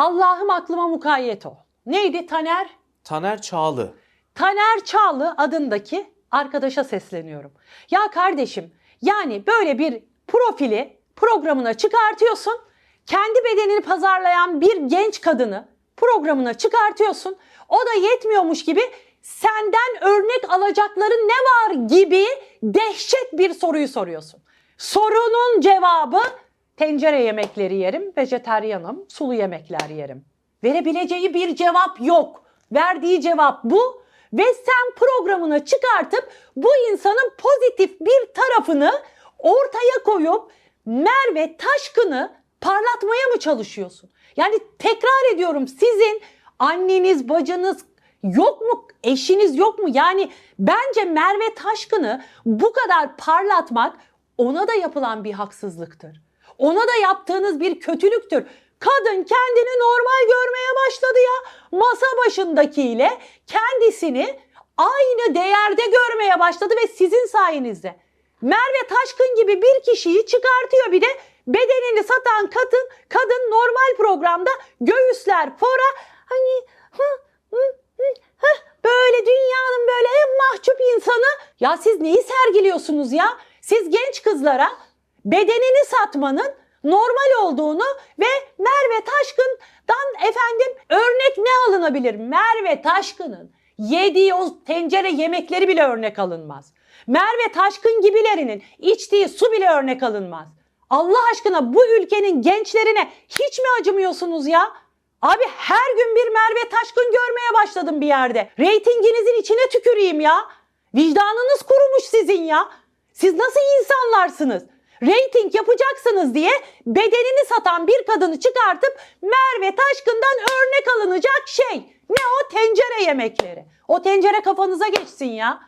Allah'ım aklıma mukayyet ol. Neydi Taner? Taner Çağlı. Taner Çağlı adındaki arkadaşa sesleniyorum. Ya kardeşim yani böyle bir profili programına çıkartıyorsun. Kendi bedenini pazarlayan bir genç kadını programına çıkartıyorsun. O da yetmiyormuş gibi senden örnek alacakları ne var gibi dehşet bir soruyu soruyorsun. Sorunun cevabı tencere yemekleri yerim, vejeteryanım, sulu yemekler yerim. Verebileceği bir cevap yok. Verdiği cevap bu ve sen programına çıkartıp bu insanın pozitif bir tarafını ortaya koyup Merve Taşkın'ı parlatmaya mı çalışıyorsun? Yani tekrar ediyorum sizin anneniz, bacınız yok mu? Eşiniz yok mu? Yani bence Merve Taşkın'ı bu kadar parlatmak ona da yapılan bir haksızlıktır. Ona da yaptığınız bir kötülüktür. Kadın kendini normal görmeye başladı ya. Masa başındakiyle kendisini aynı değerde görmeye başladı ve sizin sayenizde. Merve Taşkın gibi bir kişiyi çıkartıyor bir de bedenini satan kadın kadın normal programda göğüsler fora hani hı, hı, hı, hı, böyle dünyanın böyle en mahcup insanı ya siz neyi sergiliyorsunuz ya? Siz genç kızlara bedenini satmanın normal olduğunu ve Merve Taşkın'dan efendim örnek ne alınabilir? Merve Taşkın'ın yediği o tencere yemekleri bile örnek alınmaz. Merve Taşkın gibilerinin içtiği su bile örnek alınmaz. Allah aşkına bu ülkenin gençlerine hiç mi acımıyorsunuz ya? Abi her gün bir Merve Taşkın görmeye başladım bir yerde. Reytinginizin içine tüküreyim ya. Vicdanınız kurumuş sizin ya. Siz nasıl insanlarsınız? Reyting yapacaksınız diye bedenini satan bir kadını çıkartıp Merve Taşkın'dan örnek alınacak şey. Ne o tencere yemekleri. O tencere kafanıza geçsin ya.